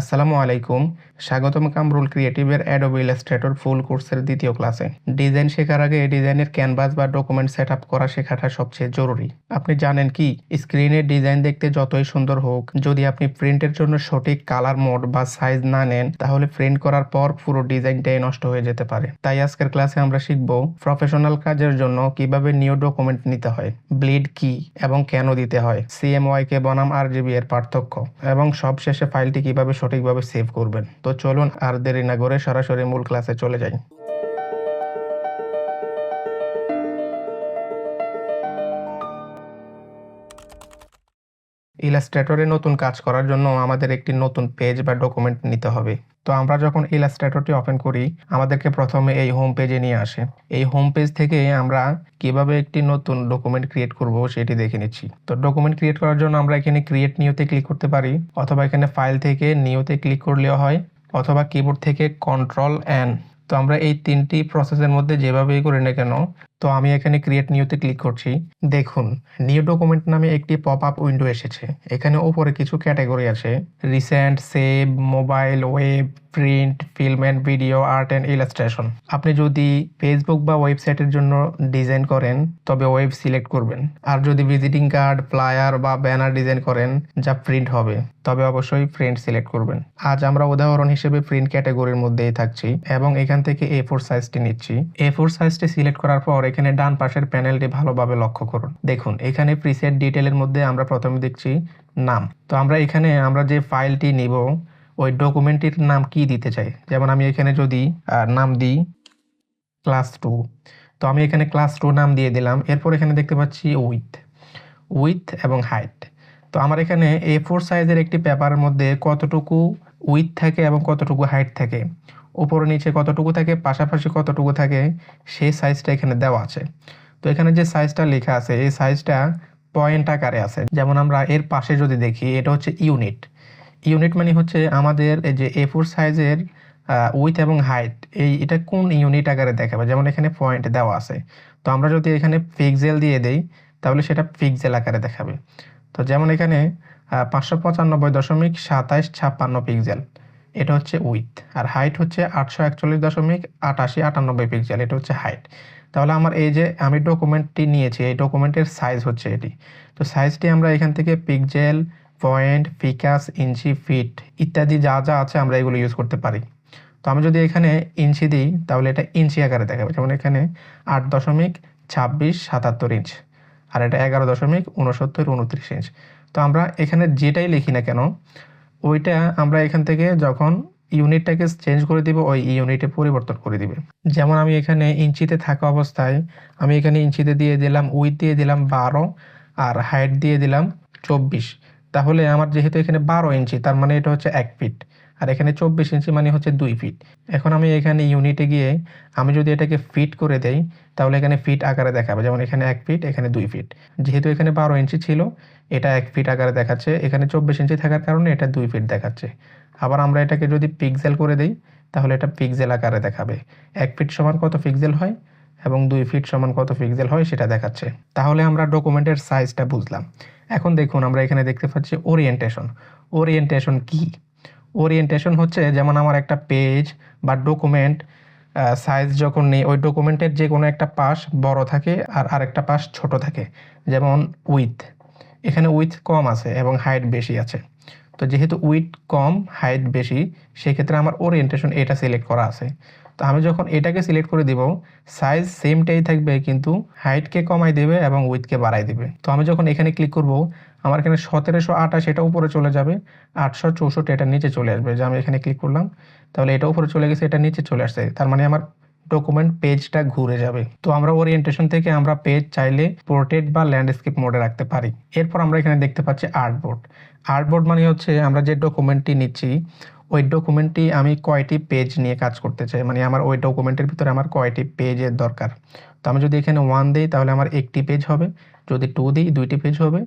আসসালামু আলাইকুম। স্বাগতম কামরুল ক্রিয়েটিভের অ্যাডোবি ইলাস্ট্রেটর ফুল কোর্সের দ্বিতীয় ক্লাসে ডিজাইন শেখার আগে ডিজাইনের ক্যানভাস বা ডকুমেন্ট সেট আপ করা শেখাটা সবচেয়ে জরুরি। আপনি জানেন কি স্ক্রিনের ডিজাইন দেখতে যতই সুন্দর হোক, যদি আপনি প্রিন্টের জন্য সঠিক কালার মোড বা সাইজ না নেন, তাহলে প্রিন্ট করার পর পুরো ডিজাইনটাই নষ্ট হয়ে যেতে পারে। তাই আজকের ক্লাসে আমরা শিখব প্রফেশনাল কাজের জন্য কীভাবে নিউ ডকুমেন্ট নিতে হয় ব্লিড কি এবং কেন দিতে হয় সিএমওয়াই কে বনাম আরজিবি এর পার্থক্য, এবং সবশেষে ফাইলটি কীভাবে সঠিকভাবে সেভ করবেন। তো চলুন আর দেরি না করে সরাসরি মূল ক্লাসে চলে যাই। ইলাস্ট্রেটরে নতুন কাজ করার জন্য আমাদের একটি নতুন পেজ বা ডকুমেন্ট নিতে হবে। তো আমরা যখন ইলাস্ট্রেটরটি ওপেন করি, আমাদেরকে প্রথমে এই হোম পেজে নিয়ে আসে। এই হোম পেজ থেকে আমরা কীভাবে একটি নতুন ডকুমেন্ট ক্রিয়েট করব সেটি দেখে নিচ্ছি। তো ডকুমেন্ট ক্রিয়েট করার জন্য আমরা এখানে ক্রিয়েট নিউতে ক্লিক করতে পারি, অথবা এখানে ফাইল থেকে নিউতে ক্লিক করলেও হয়, অথবা কিবোর্ড থেকে কন্ট্রোল এন তো আমরা এই তিনটি প্রসেসের মধ্যে যেভাবেই করি না কেন তো আমি এখানে ক্রিয়েট নিউতে ক্লিক করছি। দেখুন নিউ ডকুমেন্ট নামে একটি পপ আপ উইন্ডো এসেছে। এখানে ওপরে কিছু ক্যাটাগরি আছে। Recent save mobile web print film and video art and illustration আপনি যদি ফেসবুক বা ওয়েবসাইটের জন্য ডিজাইন করেন, তবে ওয়েব সিলেক্ট করবেন। আর যদি ভিজিটিং কার্ড ফ্লায়ার বা ব্যানার ডিজাইন করেন, যা প্রিন্ট হবে, তবে অবশ্যই প্রিন্ট সিলেক্ট করবেন। আজ আমরা উদাহরণ হিসেবে প্রিন্ট ক্যাটাগরির মধ্যেই থাকছি এবং এখান থেকে এ ফোর সাইজটি নিচ্ছি। এ ফোর সাইজটি সিলেক্ট করার পর এখানে ডান পাশের প্যানেলটি ভালোভাবে লক্ষ্য করুন। দেখুন, এখানে প্রিসেট ডিটেলের মধ্যে আমরা প্রথমে দেখছি নাম। তো আমরা এখানে আমরা যে ফাইলটি নিব, ওই ডকুমেন্টটির নাম কি দিতে চাই? যেমন আমি এখানে যদি নাম দিই ক্লাস টু তো আমি এখানে ক্লাস টু নাম দিয়ে দিলাম। এরপর এখানে দেখতে পাচ্ছি উইথ উইথ এবং হাইট তো আমার এখানে এ ফোর সাইজের একটি পেপারের মধ্যে কতটুকু উইথ থাকে এবং কতটুকু হাইট থাকে? উপরে নিচে কতটুকু থাকে, পাশাপাশি কতটুকু থাকে, সেই সাইজটা এখানে দেওয়া আছে। তো এখানে যে সাইজটা লেখা আছে, এই সাইজটা পয়েন্ট আকারে আছে। যেমন আমরা এর পাশে যদি দেখি, এটা হচ্ছে ইউনিট ইউনিট মানে হচ্ছে আমাদের এই যে এ ফোর সাইজের উইথ এবং হাইট এই এটা কোন ইউনিট আকারে দেখাবে? যেমন এখানে পয়েন্ট দেওয়া আছে। তো আমরা যদি এখানে পিক্সেল দিয়ে দেই, তাহলে সেটা পিক্সেল আকারে দেখাবে। তো যেমন এখানে পাঁচশো পঁচানব্বই দশমিক সাতাইশ ছাপ্পান্ন পিক্সেল এটা হচ্ছে উইথ আর হাইট হচ্ছে আটশো একচল্লিশ দশমিক আটাশি আটানব্বই পিক্সেল এটা হচ্ছে হাইট তাহলে আমার এই যে আমি ডকুমেন্টটি নিয়েছি, এই ডকুমেন্টের সাইজ হচ্ছে এটি। তো সাইজটি আমরা এখান থেকে pixel point picas inch feet ইত্যাদি যা যা আছে আমরা এগুলো ইউজ করতে পারি। তো আমি যদি এখানে ইঞ্চি দিই, তাহলে এটা ইঞ্চি আকারে দেখাবে। যেমন এখানে আট দশমিক ছাব্বিশ সাতাত্তর ইঞ্চ আর এটা এগারো দশমিক উনসত্তর উনত্রিশ ইঞ্চ তো আমরা এখানে যেটাই লিখি না কেন ওইটা আমরা এখান থেকে যখন ইউনিটটাকে চেঞ্জ করে দিব, ওই ইউনিটে পরিবর্তন করে দিবে। যেমন আমি এখানে ইঞ্চিতে থাকা অবস্থায় আমি এখানে ইঞ্চিতে দিয়ে দিলাম উইথ দিয়ে দিলাম বারো আর হাইট দিয়ে দিলাম চব্বিশ। তাহলে আমার যেহেতু এখানে বারো ইঞ্চি, তার মানে এটা হচ্ছে এক ফিট আর এখানে চব্বিশ ইঞ্চি মানে হচ্ছে দুই ফিট এখন আমি এখানে ইউনিটে গিয়ে আমি যদি এটাকে ফিট করে দেই, তাহলে এখানে ফিট আকারে দেখাবে। যেমন এখানে এক ফিট এখানে দুই ফিট যেহেতু এখানে বারো ইঞ্চি ছিল, এটা এক ফিট আকারে দেখাচ্ছে। এখানে চব্বিশ ইঞ্চি থাকার কারণে এটা দুই ফিট দেখাচ্ছে। আবার আমরা এটাকে যদি পিক্সেল করে দেই, তাহলে এটা পিক্সেল আকারে দেখাবে। এক ফিট সমান কত পিক্সেল হয়? এবং দুই ফিট সমান কত পিক্সেল হয় সেটা দেখাচ্ছে। তাহলে আমরা ডকুমেন্টের সাইজটা বুঝলাম। এখন দেখুন, আমরা এখানে দেখতে পাচ্ছি ওরিয়েন্টেশন ওরিয়েন্টেশন কি? ওরিয়েন্টেশন হচ্ছে যেমন আমার একটা পেজ বা ডকুমেন্ট সাইজ যখন নেই, ওই ডকুমেন্টের যে কোনো একটা পাশ বড় থাকে আর আরেকটা পাশ ছোট থাকে। যেমন উইথ এখানে উইথ কম আছে এবং হাইট বেশি আছে। তো যেহেতু উইথ কম হাইট বেশি, সেক্ষেত্রে আমার ওরিয়েন্টেশন এটা সিলেক্ট করা আছে। তো আমি যখন এটাকে সিলেক্ট করে দিব সাইজ সেমটাই থাকবে, কিন্তু হাইটকে কমাই দেবে এবং উইথকে বাড়াই দেবে। তো আমি যখন এখানে ক্লিক করব, আমার এখানে সতেরোশো আঠাশ এটা উপরে চলে যাবে, আটশো চৌষট্টি এটা নিচে চলে আসবে। যে আমি এখানে ক্লিক করলাম, তাহলে এটা উপরে চলে গেছে, এটা নিচে চলে আসছে। তার মানে আমার ডকুমেন্ট পেজটা ঘুরে যাবে। তো আমরা ওরিয়েন্টেশন থেকে আমরা পেজ চাইলে পোর্ট্রেট বা ল্যান্ডস্কেপ মোডে রাখতে পারি। এরপর আমরা এখানে দেখতে পাচ্ছি আর্টবোর্ড আর্টবোর্ড মানে হচ্ছে আমরা যে ডকুমেন্টটি নিচ্ছি ওই ডকুমেন্টটি আমি কয়টি পেজ নিয়ে কাজ করতে চাই? মানে আমার ওই ডকুমেন্টের ভিতরে আমার কয়টি পেজের দরকার? তো আমি যদি এখানে ওয়ান দিই, তাহলে আমার একটি পেজ হবে। যদি টু দিই, দুইটি পেজ হবে।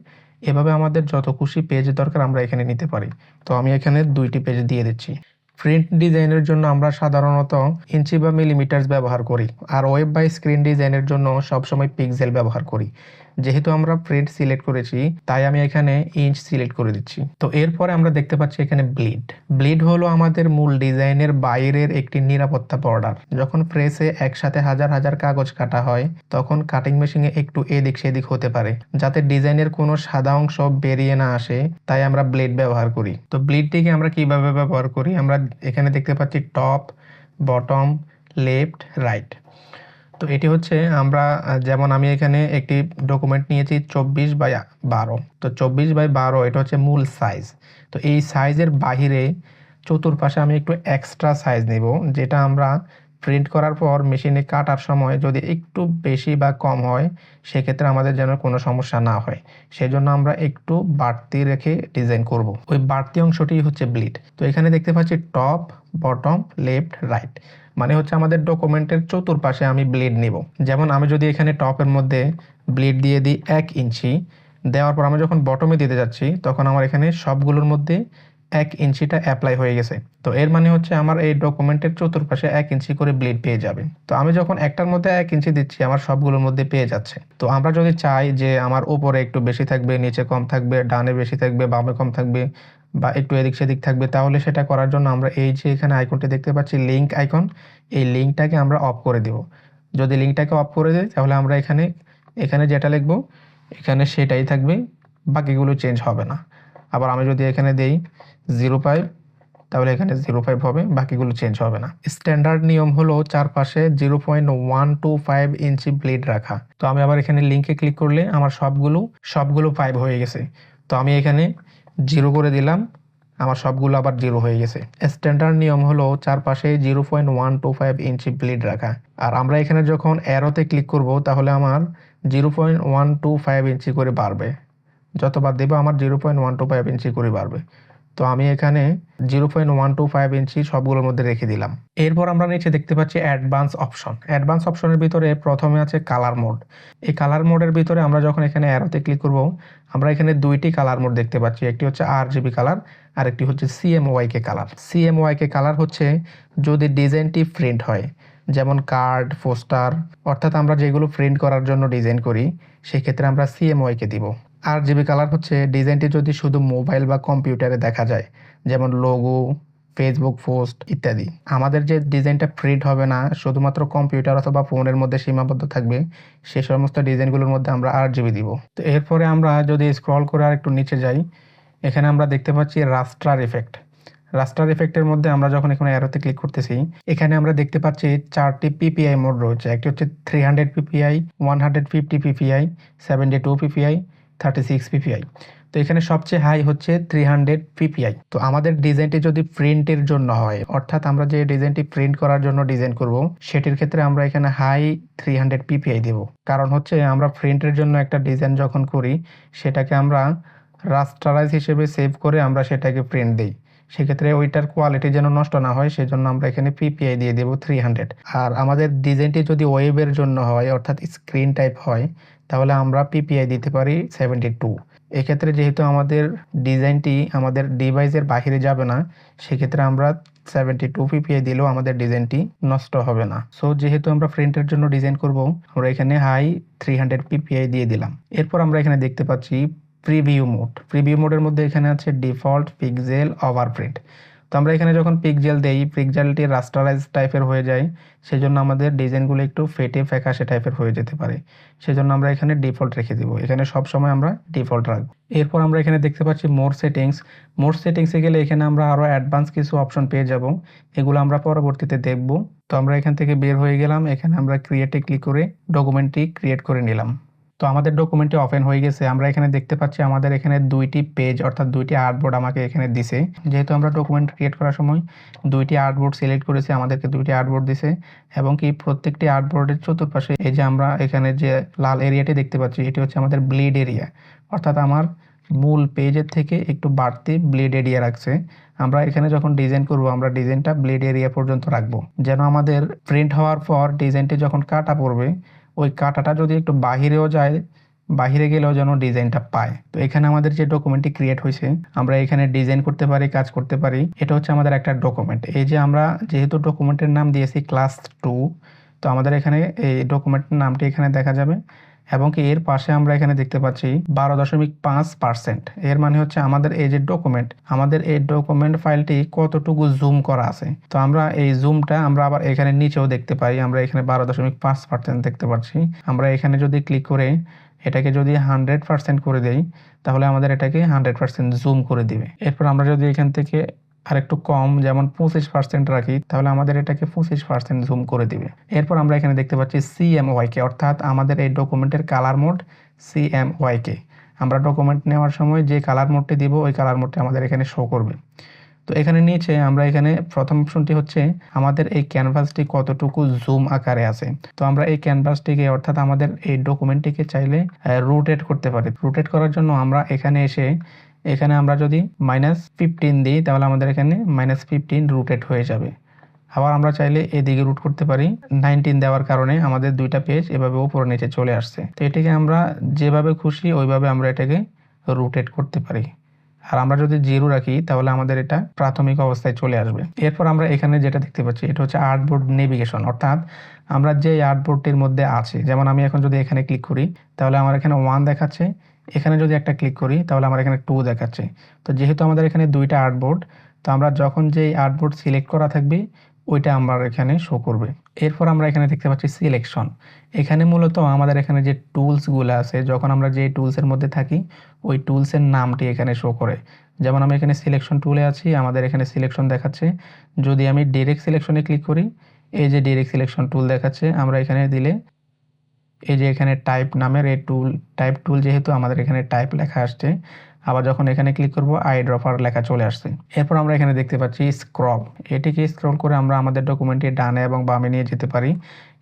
এভাবে আমাদের যত খুশি পেজ দরকার আমরা এখানে নিতে পারি। তো আমি এখানে দুইটি পেজ দিয়ে দিচ্ছি। প্রিন্ট ডিজাইনের জন্য আমরা সাধারণত ইঞ্চি বা মিলিমিটার্স ব্যবহার করি। আর ওয়েব বা স্ক্রিন ডিজাইনের জন্য সবসময় পিক্সেল ব্যবহার করি। যেহেতু আমরা প্রিন্ট সিলেক্ট করেছি, তাই আমি এখানে ইঞ্চ সিলেক্ট করে দিচ্ছি। তো এরপরে আমরা দেখতে পাচ্ছি এখানে ব্লিড ব্লিড হলো আমাদের মূল ডিজাইনের বাইরের একটি নিরাপত্তা বর্ডার যখন প্রেসে একসাথে হাজার হাজার কাগজ কাটা হয়, তখন কাটিং মেশিনে একটু এদিক সেদিক হতে পারে, যাতে ডিজাইনের কোনো সাদা অংশ বেরিয়ে না আসে, তাই আমরা ব্লেড ব্যবহার করি। তো ব্লেডটিকে আমরা কীভাবে ব্যবহার করি? আমরা এখানে দেখতে পাচ্ছি টপ বটম লেফট রাইট তো এটি হচ্ছে আমরা যেমন আমি এখানে একটি ডকুমেন্ট নিয়েছি চব্বিশ বাই বারো। তো চব্বিশ বাই বারো, এটা হচ্ছে মূল সাইজ তো এই সাইজের বাহিরে চতুর্পাশে আমি একটু এক্সট্রা সাইজ নেব, যেটা আমরা প্রিন্ট করার পর মেশিনে কাটার সময় যদি একটু বেশি বা কম হয়, সেক্ষেত্রে আমাদের যেন কোনো সমস্যা না হয়। সেজন্য আমরা একটু বাড়তি রেখে ডিজাইন করব। ওই বাড়তি অংশটি হচ্ছে ব্লিড তো এখানে দেখতে পাচ্ছি টপ বটম লেফট রাইট মানে হচ্ছে আমাদের ডকুমেন্টের চতুর্পাশে আমি ব্লেড নিব। যেমন আমি যদি এখানে টপের মধ্যে ব্লেড দিয়ে দিই এক ইঞ্চি, দেওয়ার পর আমি যখন বটমে দিতে যাচ্ছি, তখন আমার এখানে সবগুলোর মধ্যে এক ইঞ্চিটা অ্যাপ্লাই হয়ে গেছে। তো এর মানে হচ্ছে আমার এই ডকুমেন্টের চতুর্পাশে এক ইঞ্চি করে ব্লেড পেয়ে যাবে। তো আমি যখন একটার মধ্যে এক ইঞ্চি দিচ্ছি, আমার সবগুলোর মধ্যে পেয়ে যাচ্ছে। তো আমরা যদি চাই যে আমার উপরে একটু বেশি থাকবে, নিচে কম থাকবে, ডানে বেশি থাকবে, বামে কম থাকবে বা একটু এদিক সেদিক থাকবে, তাহলে সেটা করার জন্য আমরা এই যে এখানে আইকনটি দেখতে পাচ্ছি লিঙ্ক আইকন এই লিঙ্কটাকে আমরা অফ করে দেব। যদি লিঙ্কটাকে অফ করে দিই, তাহলে আমরা এখানে এখানে যেটা লিখব, এখানে সেটাই থাকবে, বাকিগুলো চেঞ্জ হবে না। আবার আমি যদি এখানে দেই জিরো ফাইভ তাহলে এখানে জিরো ফাইভ হবে, বাকিগুলো চেঞ্জ হবে না। স্ট্যান্ডার্ড নিয়ম হলো চারপাশে zero point one two five inch bleed রাখা। তো আমি আবার এখানে লিঙ্কে ক্লিক করলে আমার সবগুলো সবগুলো ফাইভ হয়ে গেছে। তো আমি এখানে জিরো করে দিলাম, আমার সবগুলো আবার জিরো হয়ে গেছে। স্ট্যান্ডার্ড নিয়ম হলো চারপাশে zero point one two five inch bleed রাখা। আর আমরা এখানে যখন অ্যারোতে ক্লিক করব, তাহলে আমার zero point one two five inch করে বাড়বে। যতবার দেবো আমার zero point one two five inch করে বাড়বে। তো আমি এখানে zero point one two five inch সবগুলোর মধ্যে রেখে দিলাম। এরপর আমরা নিচে দেখতে পাচ্ছি অ্যাডভান্স অপশন অ্যাডভান্স অপশনের ভিতরে প্রথমে আছে কালার মোড এই কালার মোডের ভিতরে আমরা যখন এখানে অ্যারোতে ক্লিক করব, আমরা এখানে দুইটি কালার মোড দেখতে পাচ্ছি। একটি হচ্ছে আর জিবি কালার আর একটি হচ্ছে সিএমওয়াইকে কালার সিএমওয়াইকে কালার হচ্ছে যদি ডিজাইনটি প্রিন্ট হয়, যেমন কার্ড পোস্টার অর্থাৎ আমরা যেগুলো প্রিন্ট করার জন্য ডিজাইন করি, সেক্ষেত্রে আমরা সিএমওয়াইকে দিব। আর জিবি কালার হচ্ছে ডিজাইনটি যদি শুধু মোবাইল বা কম্পিউটারে দেখা যায়, যেমন লোগো ফেসবুক পোস্ট ইত্যাদি। আমাদের যে ডিজাইনটা প্রিন্ট হবে না, শুধুমাত্র কম্পিউটার অথবা ফোনের মধ্যে সীমাবদ্ধ থাকবে, সে সমস্ত ডিজাইনগুলোর মধ্যে আমরা আর জিবি দিব। তো এরপরে আমরা যদি স্ক্রল করে আর একটু নিচে যাই, এখানে আমরা দেখতে পাচ্ছি রাস্ট্রার ইফেক্ট রাস্টার ইফেক্টের মধ্যে আমরা যখন এখানে অ্যারোতে ক্লিক করতেছি, এখানে আমরা দেখতে পাচ্ছি চারটি পিপিআই মোড রয়েছে। একটি হচ্ছে three hundred PPI one hundred fifty PPI seventy two PPI thirty six PPI তো এখানে সবচেয়ে হাই হচ্ছে থ্রি হান্ড্রেড পিপিআই তো আমাদের ডিজাইনটি যদি প্রিন্টের জন্য হয়, অর্থাৎ আমরা যে ডিজাইনটি প্রিন্ট করার জন্য ডিজাইন করব, সেটির ক্ষেত্রে আমরা এখানে হাই থ্রি হান্ড্রেড পিপিআই দেব। কারণ হচ্ছে আমরা প্রিন্টের জন্য একটা ডিজাইন যখন করি, সেটাকে আমরা রাস্টারাইজ হিসেবে সেভ করে আমরা সেটাকে প্রিন্ট দিই। সেক্ষেত্রে ওইটার কোয়ালিটি যেন নষ্ট না হয়, সেজন্য আমরা এখানে পিপিআই দিয়ে দেবো থ্রি হান্ড্রেড আর আমাদের ডিজাইনটি যদি ওয়েবের জন্য হয়, অর্থাৎ স্ক্রিন টাইপ হয় তাহলে আমরা পিপিআই দিতে পারি সেভেন্টি টু এক্ষেত্রে যেহেতু আমাদের ডিজাইনটি আমাদের ডিভাইসের বাহিরে যাবে না, সেক্ষেত্রে আমরা সেভেন্টি টু পিপিআই দিলেও আমাদের ডিজাইনটি নষ্ট হবে না। সো যেহেতু আমরা প্রিন্টের জন্য ডিজাইন করব, আমরা এখানে হাই থ্রি হান্ড্রেড পিপিআই দিয়ে দিলাম। এরপর আমরা এখানে দেখতে পাচ্ছি প্রিভিউ মোড প্রিভিউ মোডের মধ্যে এখানে আছে ডিফল্ট পিকজেল ওভারপ্রিন্ট তো আমরা এখানে যখন পিকজেল দেই পিকজেলটি রাস্টারাইজ টাইপের হয়ে যায়, সেজন্য আমাদের ডিজাইনগুলো একটু ফেটে ফ্যাকাশে টাইপের হয়ে যেতে পারে। সেজন্য আমরা এখানে ডিফল্ট রেখে দিব। এখানে সব সময় আমরা ডিফল্ট রাখব। এরপর আমরা এখানে দেখতে পাচ্ছি মোর সেটিংস মোর সেটিংসে গেলে এখানে আমরা আরও অ্যাডভান্স কিছু অপশন পেয়ে যাব। এগুলো আমরা পরবর্তীতে দেখব। তো আমরা এখান থেকে বের হয়ে গেলাম। এখানে আমরা ক্রিয়েটে ক্লিক করে ডকুমেন্টটি ক্রিয়েট করে নিলাম। তো আমাদের ডকুমেন্টটি ওপেন হয়ে গেছে। আমরা এখানে দেখতে পাচ্ছি আমাদের এখানে দুইটি পেজ অর্থাৎ দুইটি আর্টবোর্ড আমাকে এখানে দিছে। যেহেতু আমরা ডকুমেন্ট ক্রিয়েট করার সময় দুইটি আর্টবোর্ড সিলেক্ট করেছি, আমাদেরকে দুইটি আর্টবোর্ড দিছে এবং কি প্রত্যেকটি আর্টবোর্ডের চতুর্পাশে এই যে আমরা এখানে যে লাল এরিয়াটি দেখতে পাচ্ছি, এটি হচ্ছে আমাদের ব্লিড এরিয়া অর্থাৎ আমার মূল পেজের থেকে একটু বাড়তি ব্লেড এরিয়া রাখছে। আমরা এখানে যখন ডিজাইন করব, আমরা ডিজাইনটা ব্লেড এরিয়া পর্যন্ত রাখব। যেন আমাদের প্রিন্ট হওয়ার পর ডিজাইনটি যখন কাটা পড়বে ওই কাটাটা যদি একটু বাহিরেও যায়, বাহিরে গেলেও যেন ডিজাইনটা পায়। তো এখানে আমাদের যে ডকুমেন্টটি ক্রিয়েট হয়েছে, আমরা এখানে ডিজাইন করতে পারি, কাজ করতে পারি। এটা হচ্ছে আমাদের একটা ডকুমেন্ট এই যে আমরা যেহেতু ডকুমেন্টের নাম দিয়েছি ক্লাস টু তো আমাদের এখানে এই ডকুমেন্টের নামটি এখানে দেখা যাবে। এবং কি এর পাশে আমরা এখানে দেখতে পাচ্ছি বারো দশমিক পাঁচ পার্সেন্ট। এর মানে হচ্ছে আমাদের এই যে ডকুমেন্ট আমাদের এই ডকুমেন্ট ফাইলটি কতটুকু জুম করা আছে? তো আমরা এই জুমটা আমরা আবার এখানে নিচেও দেখতে পাই, আমরা এখানে বারো দশমিক পাঁচ পার্সেন্ট দেখতে পাচ্ছি। আমরা এখানে যদি ক্লিক করে এটাকে যদি হান্ড্রেড পার্সেন্ট করে দেই, তাহলে আমাদের এটাকে হান্ড্রেড পার্সেন্ট জুম করে দিবে। এরপর আমরা যদি এখান থেকে আরেকটু কম, যেমন পঁচিশ পার্সেন্ট রাখি, তাহলে আমাদের এটাকে পঁচিশ পার্সেন্ট জুম করে দিবে। এরপর আমরা এখানে দেখতে পাচ্ছি সিএমওয়াইকে অর্থাৎ আমাদের এই ডকুমেন্টের কালার মোড সি এম সিএমওয়াইকে আমরা ডকুমেন্ট নেওয়ার সময় যে কালার মোডটি দিব, ওই কালার মোডটি আমাদের এখানে শো করবে। তো এখানে নিচে আমরা এখানে প্রথম অপশনটি হচ্ছে আমাদের এই ক্যানভাসটি কতটুকু জুম আকারে আছে। তো আমরা এই ক্যানভাসটিকে অর্থাৎ আমাদের এই ডকুমেন্টটিকে চাইলে রোটেট করতে পারি। রোটেট করার জন্য আমরা এখানে এসে এখানে আমরা যদি মাইনাস ফিফটিন দিই, তাহলে আমাদের এখানে মাইনাস ফিফটিন রুটেড হয়ে যাবে। আবার আমরা চাইলে এদিকে রুট করতে পারি। নাইনটিন দেওয়ার কারণে আমাদের দুইটা পেজ এভাবে উপরে নিচে চলে আসছে। তো এটাকে আমরা যেভাবে খুশি, ওইভাবে আমরা এটাকে রুটেট করতে পারি। আর আমরা যদি জিরো রাখি, তাহলে আমাদের এটা প্রাথমিক অবস্থায় চলে আসবে। এরপর আমরা এখানে যেটা দেখতে পাচ্ছি, এটা হচ্ছে আর্টবোর্ড নেভিগেশন অর্থাৎ আমরা যে আর্টবোর্ডটির মধ্যে আছে, যেমন আমি এখন যদি এখানে ক্লিক করি, তাহলে আমার এখানে ওয়ান দেখাচ্ছে এখানে যদি একটা ক্লিক করি, তাহলে আমার এখানে টু দেখাচ্ছে। তো যেহেতু আমাদের এখানে দুইটা আর্টবোর্ড তো আমরা যখন যে আর্টবোর্ড সিলেক্ট করা থাকবে, ওইটা আমরা এখানে শো করবে। এরপর আমরা এখানে দেখতে পাচ্ছি সিলেকশন এখানে মূলত আমাদের এখানে যে টুলসগুলো আছে, যখন আমরা যে টুলসের মধ্যে থাকি, ওই টুলসের নামটি এখানে শো করে। যেমন আমি এখানে সিলেকশন টুলে আছি, আমাদের এখানে সিলেকশন দেখাচ্ছে। যদি আমি ডিরেক্ট সিলেকশনে ক্লিক করি, এই যে ডিরেক্ট সিলেকশন টুল দেখাচ্ছে, আমরা এখানে দিলে এই যে এখানে টাইপ নামের এই টুল টাইপ টুল যেহেতু আমাদের এখানে টাইপ লেখা আসছে, আবার যখন এখানে ক্লিক করব আই ড্রপার লেখা চলে আসছে। এরপর আমরা এখানে দেখতে পাচ্ছি স্ক্রপ এটিকে স্ক্রল করে আমরা আমাদের ডকুমেন্টটি ডানে এবং বামে নিয়ে যেতে পারি।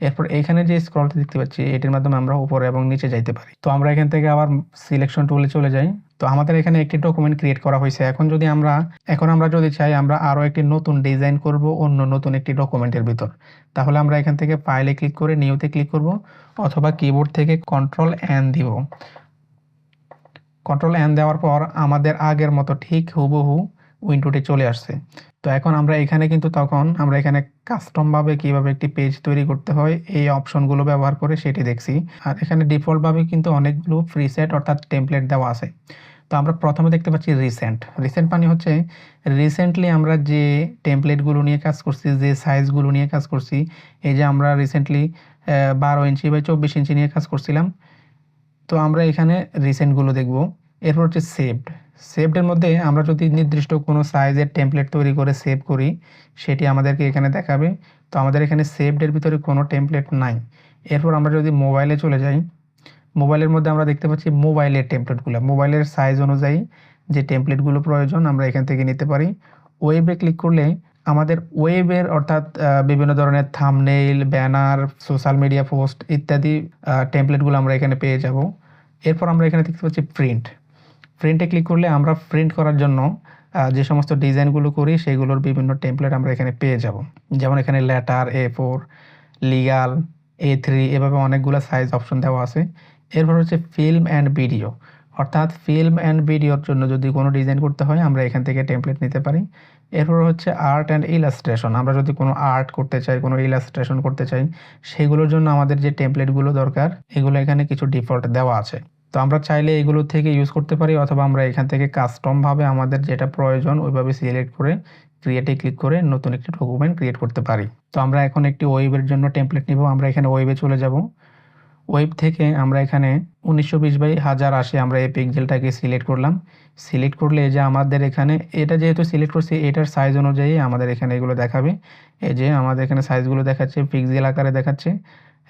এরপর এখানে যে স্ক্রলটি দেখতে পাচ্ছি, এটির মাধ্যমে আমরা উপরে এবং নিচে যাইতে পারি। তো আমরা এখান থেকে আবার সিলেকশন টুলে চলে যাই। তো আমাদের এখানে একটি ডকুমেন্ট ক্রিয়েট করা হয়েছে। এখন যদি আমরা, এখন আমরা যদি চাই আমরা আরও একটি নতুন ডিজাইন করব, অন্য নতুন একটি ডকুমেন্টের ভিতর। তাহলে আমরা এখান থেকে ফাইলে ক্লিক করে নিউতে ক্লিক করব, অথবা কিবোর্ড থেকে কন্ট্রোল এন দিব। কন্ট্রোল এন দেওয়ার পর আমাদের আগের মতো ঠিক হুবহু উইন্ডোটি চলে আসছে। তো এখন আমরা এখানে কিন্তু তখন আমরা এখানে কাস্টমভাবে কীভাবে একটি পেজ তৈরি করতে হয়, এই অপশনগুলো ব্যবহার করে সেটি দেখছি। আর এখানে ডিফল্টভাবে কিন্তু অনেকগুলো ফ্রি সেট অর্থাৎ টেমপ্লেট দেওয়া আছে। তো আমরা প্রথমে দেখতে পাচ্ছি রিসেন্ট রিসেন্ট মানে হচ্ছে রিসেন্টলি আমরা যে টেমপ্লেটগুলো নিয়ে কাজ করছি, যে সাইজগুলো নিয়ে কাজ করছি, এই যে আমরা রিসেন্টলি বারো ইঞ্চি বা চব্বিশ ইঞ্চি নিয়ে কাজ করছিলাম। তো আমরা এখানে রিসেন্টগুলো দেখব। এরপর হচ্ছে সেভড সেভডের মধ্যে আমরা যদি নির্দিষ্ট কোনো সাইজের টেমপ্লেট তৈরি করে সেভ করি, সেটি আমাদেরকে এখানে দেখাবে। তো আমাদের এখানে সেভডের ভিতরে কোনো টেমপ্লেট নাই। এরপর আমরা যদি মোবাইলে চলে যাই মোবাইলের মধ্যে আমরা দেখতে পাচ্ছি মোবাইলের টেমপ্লেটগুলো মোবাইলের সাইজ অনুযায়ী যে টেমপ্লেটগুলো প্রয়োজন, আমরা এখান থেকে নিতে পারি। ওয়েবে ক্লিক করলে আমাদের ওয়েবের অর্থাৎ বিভিন্ন ধরনের thumbnail banner social media post ইত্যাদি টেমপ্লেটগুলো আমরা এখানে পেয়ে যাব। এরপর আমরা এখানে দেখতে পাচ্ছি প্রিন্ট প্রিন্টে ক্লিক করলে আমরা প্রিন্ট করার জন্য যে সমস্ত ডিজাইনগুলো করি, সেগুলোর বিভিন্ন টেমপ্লেট আমরা এখানে পেয়ে যাব। যেমন এখানে letter A four legal A three এভাবে অনেকগুলো সাইজ অপশন দেওয়া আছে। এরপর হচ্ছে ফিল্ম অ্যান্ড ভিডিও অর্থাৎ ফিল্ম অ্যান্ড ভিডিওর জন্য যদি কোনো ডিজাইন করতে হয়, আমরা এখান থেকে টেমপ্লেট নিতে পারি। এরপর হচ্ছে আর্ট অ্যান্ড ইলাস্ট্রেশন আমরা যদি কোনো আর্ট করতে চাই, কোনো ইলাস্ট্রেশন করতে চাই, সেগুলোর জন্য আমাদের যে টেমপ্লেটগুলো দরকার, এগুলো এখানে কিছু ডিফল্ট দেওয়া আছে। তো আমরা চাইলে এগুলো থেকে ইউজ করতে পারি অথবা আমরা এখান থেকে কাস্টমভাবে আমাদের যেটা প্রয়োজন ওইভাবে সিলেক্ট করে ক্রিয়েটে ক্লিক করে নতুন একটি ডকুমেন্ট ক্রিয়েট করতে পারি। তো আমরা এখন একটি ওয়েবের জন্য টেমপ্লেট নিব, আমরা এখানে ওয়েবে চলে যাব। ওয়েব থেকে আমরা এখানে উনিশশো বিশ বাই হাজার আশি আমরা এই পিক্সেলটাকে সিলেক্ট করলাম। সিলেক্ট করলে যে আমাদের এখানে, এটা যেহেতু সিলেক্ট করছি, এটার সাইজ অনুযায়ী আমাদের এখানে এগুলো দেখাবে। এই যে আমাদের এখানে সাইজগুলো দেখাচ্ছে পিক্সেল আকারে দেখাচ্ছে।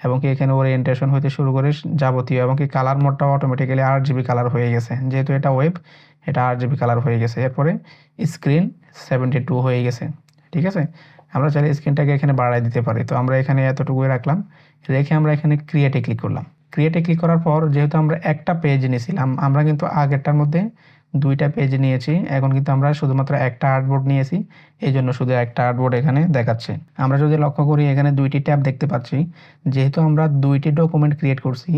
এবং কি এখানে ওরিয়েন্টেশন হইতে শুরু করে যাবতীয় এবং কি কালার মোডটাও অটোমেটিক্যালি আর জিবি কালার হয়ে গেছে। যেহেতু এটা ওয়েব এটা আট জিবি কালার হয়ে গেছে। এরপরে স্ক্রিন সেভেন্টি টু হয়ে গেছে। ঠিক আছে? আমরা চাইলে স্ক্রিনটাকে এখানে বাড়াই দিতে পারি। তো আমরা এখানে এতটুকুই রাখলাম। রেখে আমরা এখানে ক্রিয়েটে ক্লিক করলাম। ক্রিয়েটে ক্লিক করার পর যেহেতু আমরা একটা পেজ নিয়েছিলাম, আমরা কিন্তু আগেরটার মধ্যে দুইটা পেজ নিয়েছি। এখন কিন্তু আমরা শুধুমাত্র একটা আর্টবোর্ড নিয়েছি, এই জন্য শুধু একটা আর্টবোর্ড এখানে দেখাচ্ছে। আমরা যদি লক্ষ্য করি, এখানে দুইটি ট্যাব দেখতে পাচ্ছি। যেহেতু আমরা দুইটি ডকুমেন্ট ক্রিয়েট করছি,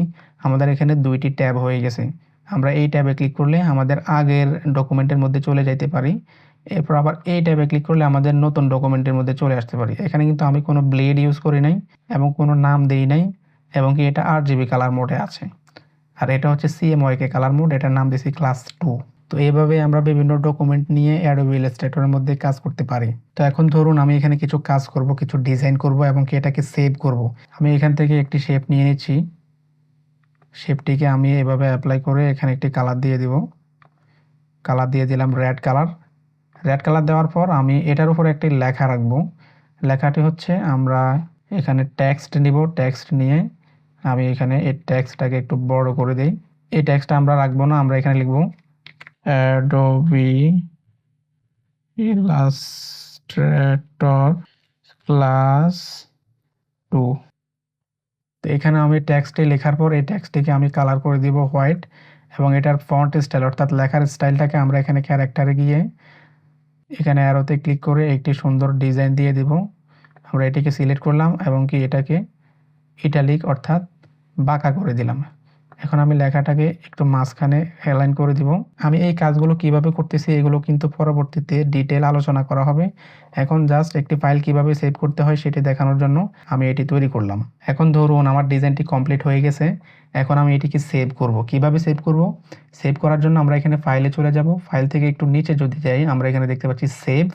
আমাদের এখানে দুইটি ট্যাব হয়ে গেছে। আমরা এই ট্যাবে ক্লিক করলে আমাদের আগের ডকুমেন্টের মধ্যে চলে যাইতে পারি। এরপর আবার এই ট্যাবে ক্লিক করলে আমাদের নতুন ডকুমেন্টের মধ্যে চলে আসতে পারি। এখানে কিন্তু আমি কোনো ব্লেড ইউজ করি নাই এবং কোনো নাম দিই নাই এবং কি এটা আট জিবি কালার মোডে আছে। আর এটা হচ্ছে সিএমওয়াইকে কালার মোড এটার নাম দিয়েছি ক্লাস টু তো এইভাবে আমরা বিভিন্ন ডকুমেন্ট নিয়ে অ্যাডোবি ইলাস্ট্রেটরের মধ্যে কাজ করতে পারি। তো এখন ধরুন আমি এখানে কিছু কাজ করব, কিছু ডিজাইন করব এবং কি এটাকে সেভ করব। আমি এখান থেকে একটি শেপ নিয়ে নিচ্ছি। শেপটিকে আমি এভাবে অ্যাপ্লাই করে এখানে একটি কালার দিয়ে দিব। কালার দিয়ে দিলাম রেড কালার রেড কালার দেওয়ার পর আমি এটার উপর একটি লেখা রাখব। লেখাটি হচ্ছে আমরা এখানে টেক্সট নিব। টেক্সট নিয়ে আমি এখানে এই টেক্সটটাকে একটু বড় করে দিই। এই টেক্সটটা আমরা রাখব না, আমরা এখানে লিখব অ্যাডোবি ইলাস্ট্রেটর ক্লাস টু। তো এখানে আমি টেক্সটে লেখার পর এই টেক্সটটিকে আমি কালার করে দিব হোয়াইট এবং এটার ফন্ট স্টাইল অর্থাৎ লেখার স্টাইলটাকে আমরা এখানে ক্যারেক্টারে গিয়ে এখানে অ্যারোতে ক্লিক করে একটি সুন্দর ডিজাইন দিয়ে দিব। আমরা এটিকে সিলেক্ট করলাম এবং কি এটাকে ইটালিক অর্থাৎ বাঁকা করে দিলাম। এখন আমি লেখাটাকে একটু মাঝখানে অ্যালাইন করে দিব। আমি এই কাজগুলো কীভাবে করতেছি এগুলো কিন্তু পরবর্তীতে ডিটেল আলোচনা করা হবে। এখন জাস্ট একটি ফাইল কীভাবে সেভ করতে হয় সেটি দেখানোর জন্য আমি এটি তৈরি করলাম। এখন ধরুন আমার ডিজাইনটি কমপ্লিট হয়ে গেছে। এখন আমি এটিকে সেভ করব। কীভাবে সেভ করব? সেভ করার জন্য আমরা এখানে ফাইলে চলে যাব। ফাইল থেকে একটু নিচে যদি যাই, আমরা এখানে দেখতে পাচ্ছি সেভ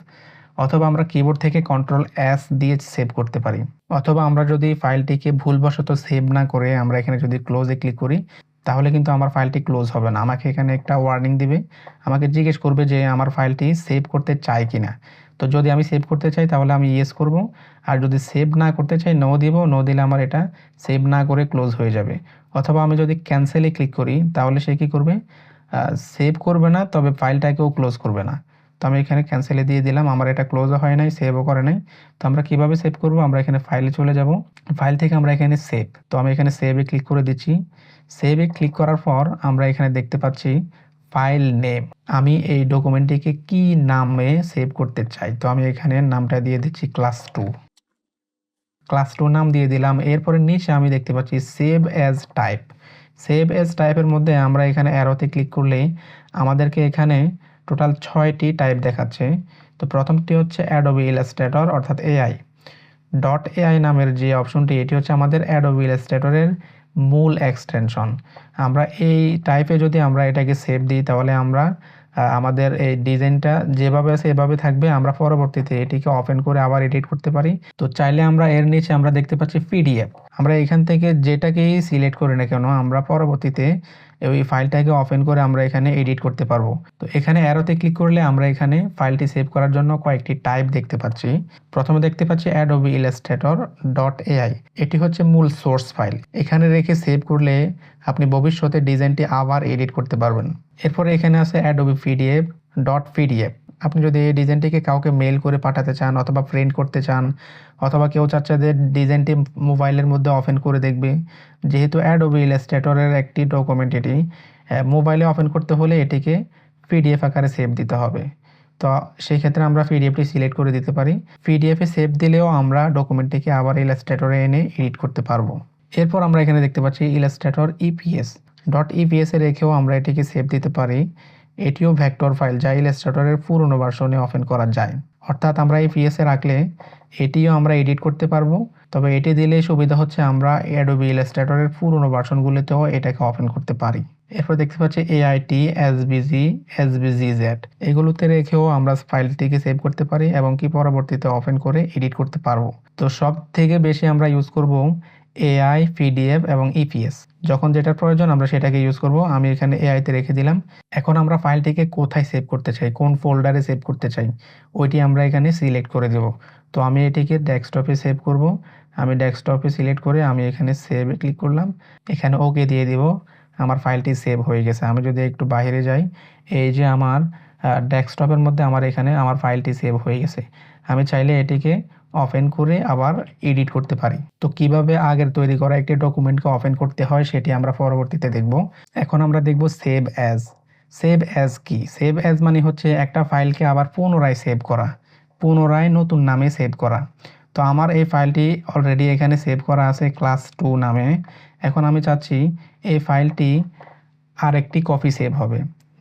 অথবা আমরা কিবোর্ড থেকে কন্ট্রোল এস দিয়ে সেভ করতে পারি। অথবা আমরা যদি ফাইলটিকে ভুলবশত সেভ না করে আমরা এখানে যদি ক্লোজে ক্লিক করি, তাহলে কিন্তু আমার ফাইলটি ক্লোজ হবে না। আমাকে এখানে একটা ওয়ার্নিং দিবে। আমাকে জিজ্ঞেস করবে যে আমার ফাইলটি সেভ করতে চাই কিনা। তো যদি আমি সেভ করতে চাই, তাহলে আমি ইয়েস করব। আর যদি সেভ না করতে চাই নো দিব। নো দিলে আমার এটা সেভ না করে ক্লোজ হয়ে যাবে। অথবা আমি যদি ক্যান্সেলে ক্লিক করি, তাহলে সে কী করবে? সেভ করবে না, তবে ফাইলটাকেও ক্লোজ করবে না। তো আমি এখানে ক্যান্সেলে দিয়ে দিলাম। আমার এটা ক্লোজও হয় নাই সেভও করে নাই। তো আমরা কীভাবে সেভ করব? আমরা এখানে ফাইলে চলে যাব। ফাইল থেকে আমরা এখানে সেভ তো আমি এখানে সেভে ক্লিক করে দিচ্ছি। সেভে ক্লিক করার পর আমরা এখানে দেখতে পাচ্ছি ফাইল নেম আমি এই ডকুমেন্টটিকে কি নামে সেভ করতে চাই? তো আমি এখানে নামটা দিয়ে দিচ্ছি ক্লাস টু ক্লাস টু নাম দিয়ে দিলাম। এরপরে নিচে আমি দেখতে পাচ্ছি save as type save as টাইপের মধ্যে আমরা এখানে অ্যারোতে ক্লিক করলে আমাদেরকে এখানে টোটাল ছয়টি টাইপ দেখাচ্ছে। তো প্রথমটি হচ্ছে অ্যাডোবি ইলাস্ট্রেটর অর্থাৎ এআই ডট এআই নামের যে অপশনটি, এটি হচ্ছে আমাদের অ্যাডোবি ইলাস্ট্রেটরের মূল এক্সটেনশন আমরা এই টাইপে যদি আমরা এটাকে সেভ দিই, তাহলে আমরা আমাদের এই ডিজাইনটা যেভাবে আছে এভাবে থাকবে। আমরা পরবর্তীতে এটিকে ওপেন করে আবার এডিট করতে পারি। তো চাইলে আমরা এর নিচে আমরা দেখতে পাচ্ছি পিডিএফ আমরা এখান থেকে যেটাকেই সিলেক্ট করি না কেন, আমরা পরবর্তীতে ওই ফাইলটাকে ওপেন করে আমরা এখানে এডিট করতে পারব। তো এখানে অ্যারোতে ক্লিক করলে আমরা এখানে ফাইলটি সেভ করার জন্য কয়েকটি টাইপ দেখতে পাচ্ছি। প্রথমে দেখতে পাচ্ছি অ্যাডোবি ইলাস্ট্রেটর ডট এআই এটি হচ্ছে মূল সোর্স ফাইল এখানে রেখে সেভ করলে আপনি ভবিষ্যতে ডিজাইনটি আবার এডিট করতে পারবেন। এরপরে এখানে আছে অ্যাডোবি পিডিএফ ডট পিডিএফ আপনি যদি এই ডিজাইনটিকে কাউকে মেল করে পাঠাতে চান অথবা প্রিন্ট করতে চান, অথবা কেউ চাচ্ছে যে ডিজাইনটি মোবাইলের মধ্যে ওপেন করে দেখবে, যেহেতু অ্যাড অ্যাডোবি ইলাস্ট্রেটরের একটি ডকুমেন্ট এটি মোবাইলে ওপেন করতে হলে এটিকে পিডিএফ আকারে সেভ দিতে হবে। তো সেই ক্ষেত্রে আমরা পিডিএফটি সিলেক্ট করে দিতে পারি। পিডিএফে সেভ দিলেও আমরা ডকুমেন্টটিকে আবার ইলাস্ট্রেটরে এনে এডিট করতে পারব। এরপর আমরা এখানে দেখতে পাচ্ছি ইলাস্ট্রেটর ইপিএস ডট ইপিএসে রেখেও আমরা এটিকে সেভ দিতে পারি। এটিও ভেক্টর ফাইল যা ইলাস্ট্রেটরের পুরনো ভার্সনে ওপেন করা যায়। অর্থাৎ আমরা এই পিএসে রাখলে এটিও আমরা এডিট করতে পারব। তবে এটি দিলে সুবিধা হচ্ছে আমরা অ্যাডোবি ইলাস্ট্রেটরের পুরনো ভার্সনগুলিতেও এটাকে ওপেন করতে পারি। এরপর দেখতে পাচ্ছি এআইটি এসবিজি এসবিজি জেড এগুলোতে রেখেও আমরা ফাইলটিকে সেভ করতে পারি এবং কি পরবর্তীতে ওপেন করে এডিট করতে পারব। তো সব থেকে বেশি আমরা ইউজ করব এআই পিডিএফ এবং ইপিএস যখন যেটার প্রয়োজন, আমরা সেটাকে ইউজ করব। আমি এখানে এআইতে রেখে দিলাম। এখন আমরা ফাইলটিকে কোথায় সেভ করতে চাই? কোন ফোল্ডারে সেভ করতে চাই? ওইটি আমরা এখানে সিলেক্ট করে দেব। তো আমি এটিকে ডেস্কটপে সেভ করব। আমি ডেস্কটপে সিলেক্ট করে আমি এখানে সেভে ক্লিক করলাম। এখানে ওকে দিয়ে দিব। আমার ফাইলটি সেভ হয়ে গেছে। আমি যদি একটু বাইরে যাই, এই যে আমার ডেস্কটপের মধ্যে আমার এখানে আমার ফাইলটি সেভ হয়ে গেছে। আমি চাইলে এটিকে ওপেন করে আবার এডিট করতে পারি। তো কীভাবে আগের তৈরি করা একটি ডকুমেন্টকে ওপেন করতে হয় সেটি আমরা পরবর্তীতে দেখব। এখন আমরা দেখব সেভ অ্যাজ সেভ অ্যাজ কি? সেভ অ্যাজ মানে হচ্ছে একটা ফাইলকে আবার পুনরায় সেভ করা। পুনরায় নতুন নামে সেভ করা। তো আমার এই ফাইলটি অলরেডি এখানে সেভ করা আছে ক্লাস টু নামে। এখন আমি চাচ্ছি এই ফাইলটি আর একটি কপি সেভ হবে।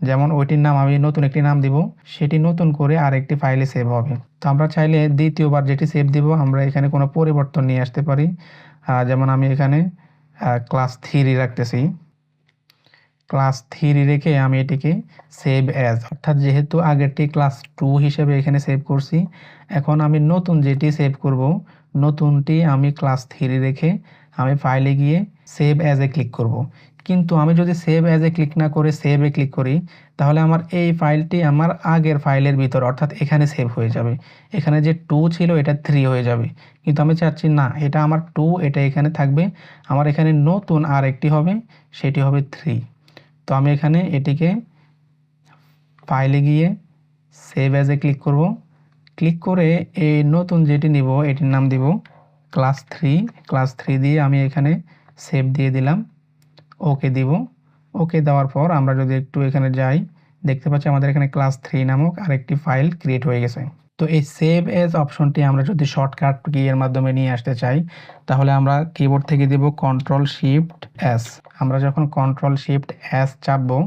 যেমন ওইটির নাম আমি নতুন একটি নাম দিব, সেটি নতুন করে আরেকটি ফাইলে সেভ হবে। তো আমরা চাইলে দ্বিতীয়বার যেটি সেভ দিব, আমরা এখানে কোনো পরিবর্তন নিয়ে আসতে পারি। যেমন আমি এখানে ক্লাস থ্রি রাখতেছি। ক্লাস থ্রি রেখে আমি এটিকে সেভ অ্যাজ অর্থাৎ যেহেতু আগেরটি ক্লাস টু হিসেবে এখানে সেভ করছি, এখন আমি নতুন যেটি সেভ করব, নতুনটি আমি ক্লাস থ্রি রেখে আমি ফাইলে গিয়ে সেভ অ্যাজে ক্লিক করব। কিন্তু আমি যদি সেভ অ্যাজে ক্লিক না করে সেভে ক্লিক করি, তাহলে আমার এই ফাইলটি আমার আগের ফাইলের ভিতর, অর্থাৎ এখানে সেভ হয়ে যাবে। এখানে যে টু ছিল, এটা থ্রি হয়ে যাবে। কিন্তু আমি চাচ্ছি, না, এটা আমার টু এটা এখানে থাকবে। আমার এখানে নতুন আর একটি হবে, সেটি হবে থ্রি তো আমি এখানে এটিকে ফাইলে গিয়ে সেভ অ্যাজে ক্লিক করব। ক্লিক করে এই নতুন যেটি নিব, এটির নাম দিব ক্লাস থ্রি ক্লাস থ্রি দিয়ে আমি এখানে সেভ দিয়ে দিলাম। ওকে দিব। ওকে দেওয়ার পর আমরা যদি একটু এখানে যাই, দেখতে পাচ্ছি আমাদের এখানে ক্লাস থ্রি নামক আরেকটি ফাইল ক্রিয়েট হয়ে গেছে। তো এই সেভ এজ অপশনটি আমরা যদি শর্টকাট কিয়ের মাধ্যমে নিয়ে আসতে চাই, তাহলে আমরা কিবোর্ড থেকে দেব কন্ট্রোল শিফট এস আমরা যখন কন্ট্রোল শিফট এস চাপবো,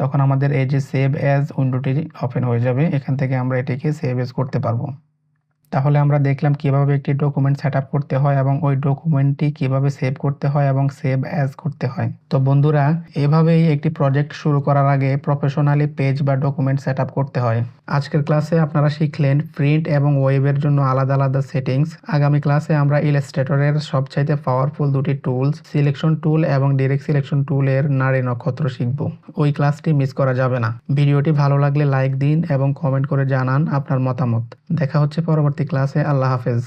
তখন আমাদের এই যে সেভ অ্যাজ উইন্ডোটি ওপেন হয়ে যাবে। এখান থেকে আমরা এটিকে সেভ এজ করতে পারব। তাহলে আমরা দেখলাম কীভাবে একটি ডকুমেন্ট সেট করতে হয় এবং ওই ডকুমেন্টটি কীভাবে সেভ করতে হয় এবং সেভ অ্যাজ করতে হয়। তো বন্ধুরা, এভাবেই একটি প্রজেক্ট শুরু করার আগে প্রফেশনালি পেজ বা ডকুমেন্ট সেট করতে হয়। আজকের ক্লাসে আপনারা শিখলেন প্রিন্ট এবং ওয়েবের জন্য আলাদা আলাদা সেটিংস আগামী ক্লাসে আমরা ইলাস্ট্রেটরের সবচাইতে পাওয়ারফুল দুটি টুলস সিলেকশন টুল এবং ডিরেক্ট সিলেকশন টুলের নারী নক্ষত্র শিখব। ওই ক্লাসটি মিস করা যাবে না। ভিডিওটি ভালো লাগলে লাইক দিন এবং কমেন্ট করে জানান আপনার মতামত। দেখা হচ্ছে পরবর্তী ক্লাসে আল্লাহ হাফেজ